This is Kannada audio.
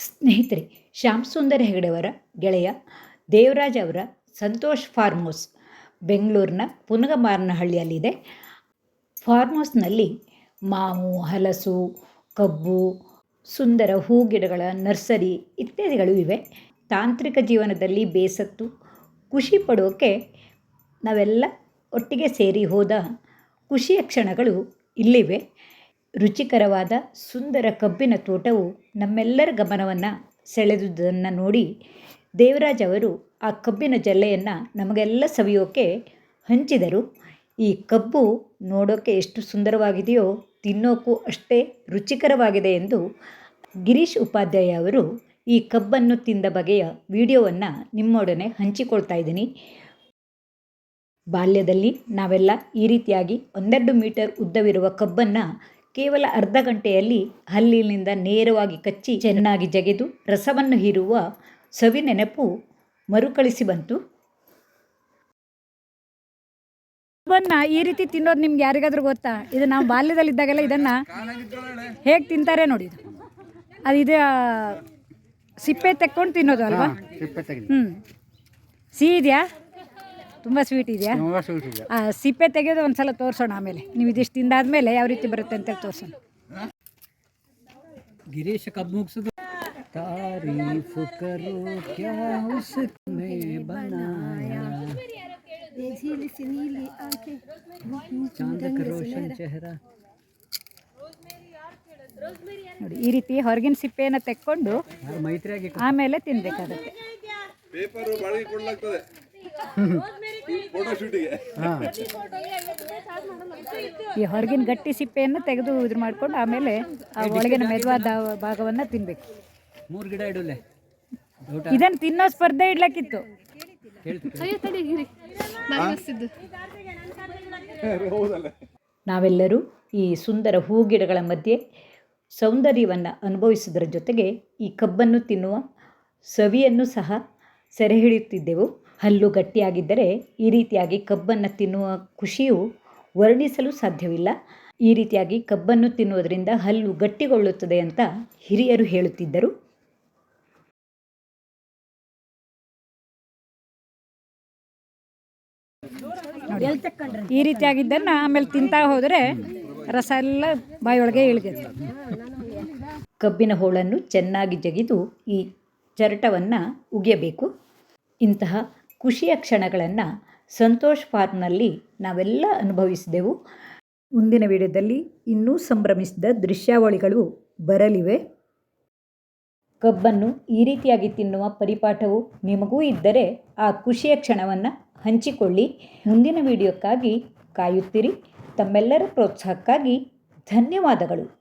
ಸ್ನೇಹಿತರೆ ಶ್ಯಾಮ್ ಸುಂದರ್ ಹೆಗಡೆಯವರ ಗೆಳೆಯ ದೇವರಾಜ್ ಅವರ ಸಂತೋಷ್ ಫಾರ್ಮ್ ಹೌಸ್ ಬೆಂಗಳೂರಿನ ಪುನಗಮಾರನಹಳ್ಳಿಯಲ್ಲಿದೆ. ಫಾರ್ಮ್ ಹೌಸ್ನಲ್ಲಿ ಮಾವು, ಹಲಸು, ಕಬ್ಬು, ಸುಂದರ ಹೂ ಗಿಡಗಳ ನರ್ಸರಿ ಇತ್ಯಾದಿಗಳು ಇವೆ. ತಾಂತ್ರಿಕ ಜೀವನದಲ್ಲಿ ಬೇಸತ್ತು, ಖುಷಿ ಪಡೋಕ್ಕೆ ನಾವೆಲ್ಲ ಒಟ್ಟಿಗೆ ಸೇರಿ ಹೋದ ಖುಷಿಯ ಕ್ಷಣಗಳು ಇಲ್ಲಿವೆ. ರುಚಿಕರವಾದ ಸುಂದರ ಕಬ್ಬಿನ ತೋಟವು ನಮ್ಮೆಲ್ಲರ ಗಮನವನ್ನು ಸೆಳೆದುದನ್ನು ನೋಡಿ ದೇವರಾಜ್ ಅವರು ಆ ಕಬ್ಬಿನ ಜಲ್ಲೆಯನ್ನು ನಮಗೆಲ್ಲ ಸವಿಯೋಕೆ ಹಂಚಿದರು. ಈ ಕಬ್ಬು ನೋಡೋಕ್ಕೆ ಎಷ್ಟು ಸುಂದರವಾಗಿದೆಯೋ ತಿನ್ನೋಕ್ಕೂ ಅಷ್ಟೇ ರುಚಿಕರವಾಗಿದೆ ಎಂದು ಗಿರೀಶ್ ಉಪಾಧ್ಯಾಯ ಅವರು ಈ ಕಬ್ಬನ್ನು ತಿಂದ ಬಗೆಯ ವಿಡಿಯೋವನ್ನು ನಿಮ್ಮೊಡನೆ ಹಂಚಿಕೊಳ್ತಾ ಇದ್ದೀನಿ. ಬಾಲ್ಯದಲ್ಲಿ ನಾವೆಲ್ಲ ಈ ರೀತಿಯಾಗಿ ಒಂದೆರಡು ಮೀಟರ್ ಉದ್ದವಿರುವ ಕಬ್ಬನ್ನು ಕೇವಲ ಅರ್ಧ ಗಂಟೆಯಲ್ಲಿ ಹಲ್ಲಿನಿಂದ ನೇರವಾಗಿ ಕಚ್ಚಿ ಚೆನ್ನಾಗಿ ಜಗೆದು ರಸವನ್ನು ಹೀರುವ ಸವಿ ನೆನಪು ಮರುಕಳಿಸಿ ಬಂತು. ಬನ್ನ ಈ ರೀತಿ ತಿನ್ನೋದು ನಿಮ್ಗೆ ಯಾರಿಗಾದ್ರೂ ಗೊತ್ತಾ? ಇದು ನಾವು ಬಾಲ್ಯದಲ್ಲಿದ್ದಾಗೆಲ್ಲ ಇದನ್ನ ಹೇಗೆ ತಿಂತಾರೆ ನೋಡಿ ಇದು. ಅದು ಇದು ಸಿಪ್ಪೆ ತೆಕ್ಕೊಂಡು ತಿನ್ನೋದು ಅಲ್ವಾ? ಹ್ಞೂ ಸಿಹಿ ಇದೆಯಾ? ತುಂಬ ಸ್ವೀಟ್ ಇದೆಯಾ? ತುಂಬ ಸ್ವೀಟ್ ಇದೆ. ಆ ಸಿಪ್ಪೆ ತೆಗೆದು ಒಂದು ಸಲ ತೋರಿಸೋಣ ಆಮೇಲೆ. ನೀವು ಇದಿಷ್ಟು ತಿಂದಾದ್ಮೇಲೆ ಯಾವ ರೀತಿ ಬರುತ್ತೆ ಅಂತೇಳಿ ತೋರಿಸೋಣ. ಗಿರೀಶ ಕಬ್ಬು ಮುಗಿಸೋದು. ತಾರೀಫ್ ಕರೋ ಕ್ಯಾ ಉಸ್ನೆ ಬನಾಯಾ. ಚಾಂದ ಕಾ ರೋಷನ್ ಚೆಹರಾ. ನೋಡಿ ಈ ರೀತಿ ಹೊರಗಿನ ಸಿಪ್ಪೆಯನ್ನು ತೆಕ್ಕೊಂಡು ಆಮೇಲೆ ತಿನ್ನಬೇಕಾಗತ್ತೆ ಈ ಹೊರಗಿನ ಗಟ್ಟಿ ಸಿಪ್ಪೆಯನ್ನು ತೆಗೆದು ಇದ್ರ ಮಾಡ್ಕೊಂಡು ಆಮೇಲೆ ಆ ಒಳಗಿನ ಮೆದುವಾದ ಭಾಗವನ್ನು ತಿನ್ನಬೇಕು ಮೂರು ಗಿಡ ಇಡಲೆ. ಇದನ್ನು ತಿನ್ನೋ ಸ್ಪರ್ಧೆ ಇಡ್ಲಕ್ಕಿತ್ತು. ನಾವೆಲ್ಲರೂ ಈ ಸುಂದರ ಹೂ ಗಿಡಗಳ ಮಧ್ಯೆ ಸೌಂದರ್ಯವನ್ನು ಅನುಭವಿಸುವುದರ ಜೊತೆಗೆ ಈ ಕಬ್ಬನ್ನು ತಿನ್ನುವ ಸವಿಯನ್ನು ಸಹ ಸೆರೆ ಹಿಡಿಯುತ್ತಿದ್ದೆವು. ಹಲ್ಲು ಗಟ್ಟಿಯಾಗಿದ್ದರೆ ಈ ರೀತಿಯಾಗಿ ಕಬ್ಬನ್ನು ತಿನ್ನುವ ಖುಷಿಯು ವರ್ಣಿಸಲು ಸಾಧ್ಯವಿಲ್ಲ. ಈ ರೀತಿಯಾಗಿ ಕಬ್ಬನ್ನು ತಿನ್ನುವುದರಿಂದ ಹಲ್ಲು ಗಟ್ಟಿಗೊಳ್ಳುತ್ತದೆ ಅಂತ ಹಿರಿಯರು ಹೇಳುತ್ತಿದ್ದರು. ಈ ರೀತಿಯಾಗಿದ್ದನ್ನ ಆಮೇಲೆ ತಿಂತಾ ಹೋದರೆ ರಸ ಎಲ್ಲ ಬಾಯೊಳಗೆ ಇಳಿಗೆ ಕಬ್ಬಿನ ಹೋಳನ್ನು ಚೆನ್ನಾಗಿ ಜಗಿದು ಈ ಚರಟವನ್ನು ಉಗಿಯಬೇಕು. ಇಂತಹ ಖುಷಿಯ ಕ್ಷಣಗಳನ್ನು ಸಂತೋಷ್ ಫಾರ್ಮ್ನಲ್ಲಿ ನಾವೆಲ್ಲ ಅನುಭವಿಸಿದೆವು. ಮುಂದಿನ ವಿಡಿಯೋದಲ್ಲಿ ಇನ್ನೂ ಸಂಭ್ರಮಿಸಿದ ದೃಶ್ಯಾವಳಿಗಳು ಬರಲಿವೆ. ಕಬ್ಬನ್ನು ಈ ರೀತಿಯಾಗಿ ತಿನ್ನುವ ಪರಿಪಾಠವು ನಿಮಗೂ ಇದ್ದರೆ ಆ ಖುಷಿಯ ಕ್ಷಣವನ್ನು ಹಂಚಿಕೊಳ್ಳಿ. ಮುಂದಿನ ವಿಡಿಯೋಕ್ಕಾಗಿ ಕಾಯುತ್ತಿರಿ. ತಮ್ಮೆಲ್ಲರ ಪ್ರೋತ್ಸಾಹಕ್ಕಾಗಿ ಧನ್ಯವಾದಗಳು.